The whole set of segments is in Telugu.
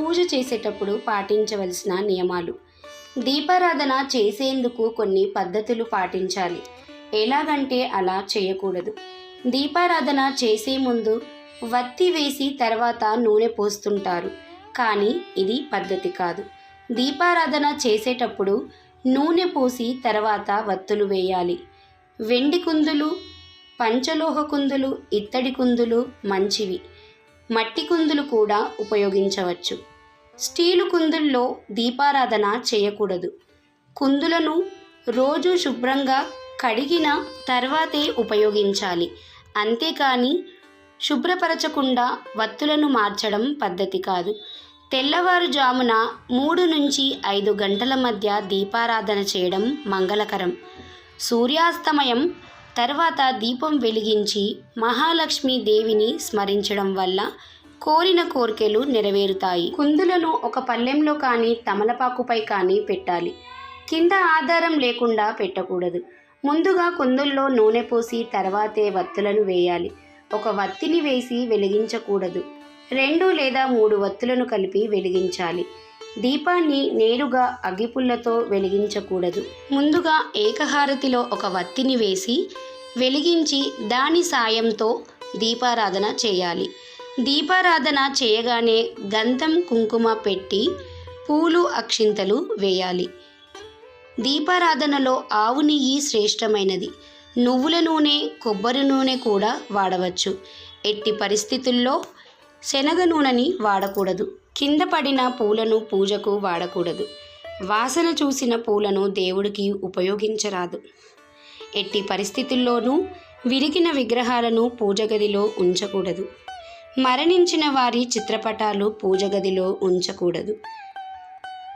పూజ చేసేటప్పుడు పాటించవలసిన నియమాలు. దీపారాధన చేసేందుకు కొన్ని పద్ధతులు పాటించాలి. ఎలాగంటే అలా చేయకూడదు. దీపారాధన చేసే ముందు వత్తి వేసి తర్వాత నూనె పోస్తుంటారు. కానీ ఇది పద్ధతి కాదు. దీపారాధన చేసేటప్పుడు నూనె పోసి తర్వాత వత్తులు వేయాలి. వెండి కుందులు పంచలోహ కుందులు ఇత్తడి కుందులు మంచివి. మట్టి కుందులు కూడా ఉపయోగించవచ్చు. స్టీలు కుందుల్లో దీపారాధన చేయకూడదు. కుందులను రోజు శుభ్రంగా కడిగిన తర్వాతే ఉపయోగించాలి. అంతేకాని శుభ్రపరచకుండా వత్తులను మార్చడం పద్ధతి కాదు. తెల్లవారుజామున మూడు నుంచి ఐదు గంటల మధ్య దీపారాధన చేయడం మంగళకరం. సూర్యాస్తమయం తర్వాత దీపం వెలిగించి మహాలక్ష్మి దేవిని స్మరించడం వల్ల కోరిన కోరికలు నెరవేరుతాయి. కుందులను ఒక పళ్ళెంలో కానీ తమలపాకుపై కానీ పెట్టాలి. కింద ఆధారం లేకుండా పెట్టకూడదు. ముందుగా కుందుల్లో నూనె పోసి తర్వాతే వత్తులను వేయాలి. ఒక వత్తిని వేసి వెలిగించకూడదు. రెండు లేదా మూడు వత్తులను కలిపి వెలిగించాలి. దీపాన్ని నేరుగా అగ్గిపుల్లతో వెలిగించకూడదు. ముందుగా ఏకహారతిలో ఒక వత్తిని వేసి వెలిగించి దాని సాయంతో దీపారాధన చేయాలి. దీపారాధన చేయగానే గంధం కుంకుమ పెట్టి పూలు అక్షింతలు వేయాలి. దీపారాధనలో ఆవు నెయ్యి శ్రేష్టమైనది. నువ్వుల నూనె కొబ్బరి నూనె కూడా వాడవచ్చు. ఎట్టి పరిస్థితుల్లో శనగ నూనెని వాడకూడదు. కింద పడిన పూలను పూజకు వాడకూడదు. వాసన చూసిన పూలను దేవుడికి ఉపయోగించరాదు. ఎట్టి పరిస్థితుల్లోనూ విరిగిన విగ్రహాలను పూజగదిలో ఉంచకూడదు. మరణించిన వారి చిత్రపటాలు పూజగదిలో ఉంచకూడదు.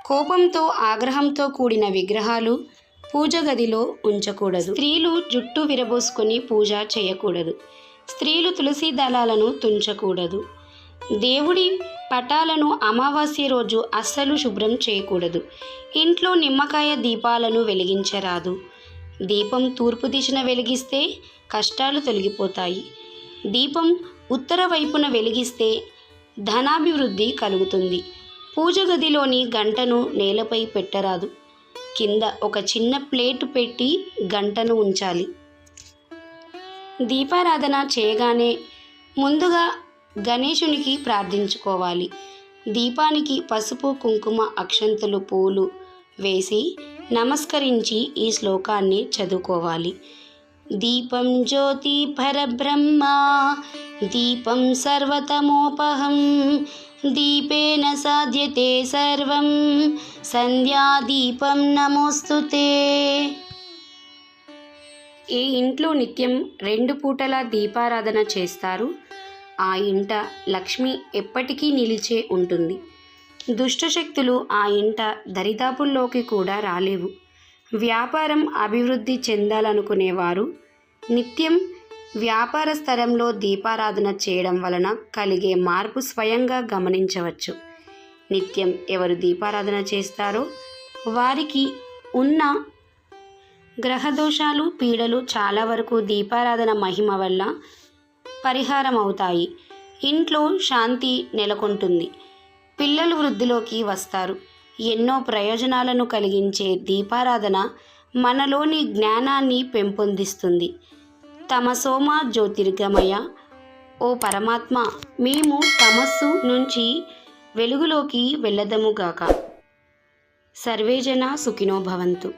కోపంతో ఆగ్రహంతో కూడిన విగ్రహాలు పూజగదిలో ఉంచకూడదు. స్త్రీలు జుట్టు విరబోసుకొని పూజ చేయకూడదు. స్త్రీలు తులసి దళాలను తుంచకూడదు. దేవుడి పటాలను అమావాస్య రోజు అస్సలు శుభ్రం చేయకూడదు. ఇంట్లో నిమ్మకాయ దీపాలను వెలిగించరాదు. దీపం తూర్పు దిశన వెలిగిస్తే కష్టాలు తొలగిపోతాయి. దీపం ఉత్తర వైపున వెలిగిస్తే ధనాభివృద్ధి కలుగుతుంది. పూజ గదిలోని గంటను నేలపై పెట్టరాదు. కింద ఒక చిన్న ప్లేటు పెట్టి గంటను ఉంచాలి. దీపారాధన చేయగానే ముందుగా గణేశునికి ప్రార్థించుకోవాలి. దీపానికి పసుపు కుంకుమ అక్షంతలు పూలు వేసి నమస్కరించి ఈ శ్లోకాన్ని చదువుకోవాలి. దీపం జ్యోతి పరబ్రహ్మ దీపం సర్వతమోపహం దీపేన సాధ్యతే సర్వం సంధ్యాదీపం నమోస్తుతే ఈ ఇంట్లో నిత్యం రెండు పూటల దీపారాధన చేస్తారు. ఆ ఇంట లక్ష్మి ఎప్పటికీ నిలిచే ఉంటుంది. దుష్టశక్తులు ఆ ఇంట దరిదాపుల్లోకి కూడా రాలేవు. వ్యాపారం అభివృద్ధి చెందాలనుకునేవారు. నిత్యం వ్యాపార స్థలంలో దీపారాధన చేయడం వలన కలిగే మార్పు స్వయంగా గమనించవచ్చు. నిత్యం ఎవరు దీపారాధన చేస్తారో వారికి ఉన్న గ్రహదోషాలు పీడలు చాలా వరకు దీపారాధన మహిమ వల్ల పరిహారం అవుతాయి ఇంట్లో శాంతి నెలకొంటుంది. పిల్లలు వృద్ధిలోకి వస్తారు. ఎన్నో ప్రయోజనాలను కలిగించే దీపారాధన మనలోని జ్ఞానాన్ని పెంపొందిస్తుంది. తమసోమ జ్యోతిర్గమయ ఓ పరమాత్మ మేము తమస్సు నుంచి వెలుగులోకి వెళ్ళదముగాక సర్వేజన సుఖినో భవంతు.